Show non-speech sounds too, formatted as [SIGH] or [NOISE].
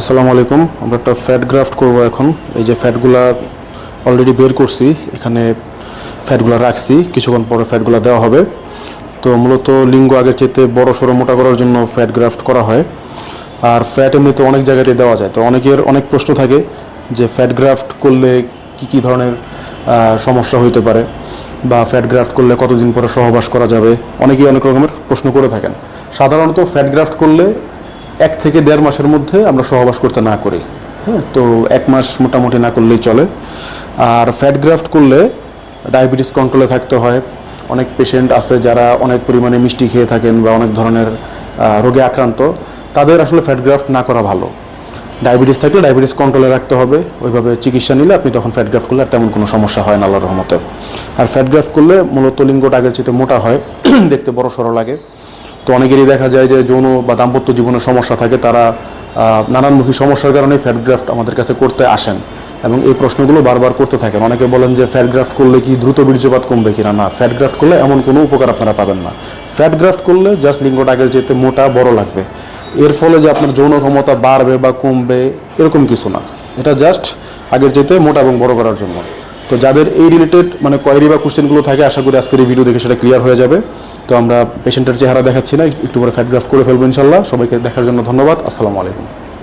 আসসালামু আলাইকুম। আমরা একটা ফ্যাট গ্রাফট করব এখন। এই যে ফ্যাটগুলা অলরেডি বের করছি, এখানে ফ্যাটগুলো রাখছি। কিছুক্ষণ পরে ফ্যাটগুলো দেওয়া হবে। তো মূলত লিঙ্গ আগের চেয়ে বড় সড়ো মোটা করার জন্য ফ্যাট গ্রাফট করা হয়। আর ফ্যাট এমনিতে অনেক জায়গাতে দেওয়া যায়। তো অনেকের অনেক প্রশ্ন থাকে যে ফ্যাট গ্রাফট করলে কি কি ধরনের সমস্যা হইতে পারে? বা ফ্যাট গ্রাফট করলে কতদিন পরে সহবাস করা যাবে? অনেকেই অনেক রকমের প্রশ্ন করে থাকেন। সাধারণত ফ্যাট গ্রাফট করলে এক থেকে দেড় মাসের মধ্যে আমরা সহবাস করতে না করি। হ্যাঁ তো এক মাস মোটামুটি না করলেই চলে। আর ফ্যাট গ্রাফট করলে ডায়াবেটিস কন্ট্রোলে থাকতে হয়। অনেক পেশেন্ট আছে যারা অনেক পরিমাণে মিষ্টি খেয়ে থাকেন বা অনেক ধরনের রোগে আক্রান্ত। তাদের আসলে ফ্যাট গ্রাফট না করা ভালো। ডায়াবেটিস থাকলে ডায়াবেটিস কন্ট্রোলে রাখতে হবে। ওইভাবে চিকিৎসা নিলে আপনি তখন ফ্যাট গ্রাফট করলে আর তেমন কোনো সমস্যা হয় না, আল্লাহর রহমতে। আর ফ্যাট গ্রাফট করলে মূলত লিঙ্গটা আগের চেয়ে মোটা হয়। [CLEARS THROAT] দেখতে বড় সড়ো লাগে। তো অনেকেরই দেখা যায় যে যৌন বা দাম্পত্য জীবনের সমস্যা থাকে, তারা নানানমুখী সমস্যার কারণে ফ্যাট গ্রাফট আমাদের কাছে করতে আসেন এবং এই প্রশ্নগুলো বারবার করতে থাকেন। অনেকে বলেন যে ফ্যাট গ্রাফট করলে কি দ্রুত বীর্যপাত কমবে কিনা? না, ফ্যাট গ্রাফট করলে এমন কোনো উপকার আপনারা পাবেন না। ফ্যাট গ্রাফট করলে জাস্ট লিঙ্গটা আগের যেতে মোটা, বড় লাগবে। এর ফলে যে আপনার যৌন ক্ষমতা বাড়বে বা কমবে, এরকম কিছু না। এটা জাস্ট আগের যেতে মোটা এবং বড় করার জন্য। তো যাদের এই রিলেটেড মানে কোয়ারি বা কোশ্চেনগুলো থাকে, আশা করি আজকের এই ভিডিও দেখে সেটা ক্লিয়ার হয়ে যাবে। তো আমরা পেশেন্টের চেহারা দেখাচ্ছি না, একটু পরে ফ্যাট গ্রাফ করে ফেলব ইনশাল্লাহ। সবাইকে দেখার জন্য ধন্যবাদ। আসসালামু আলাইকুম।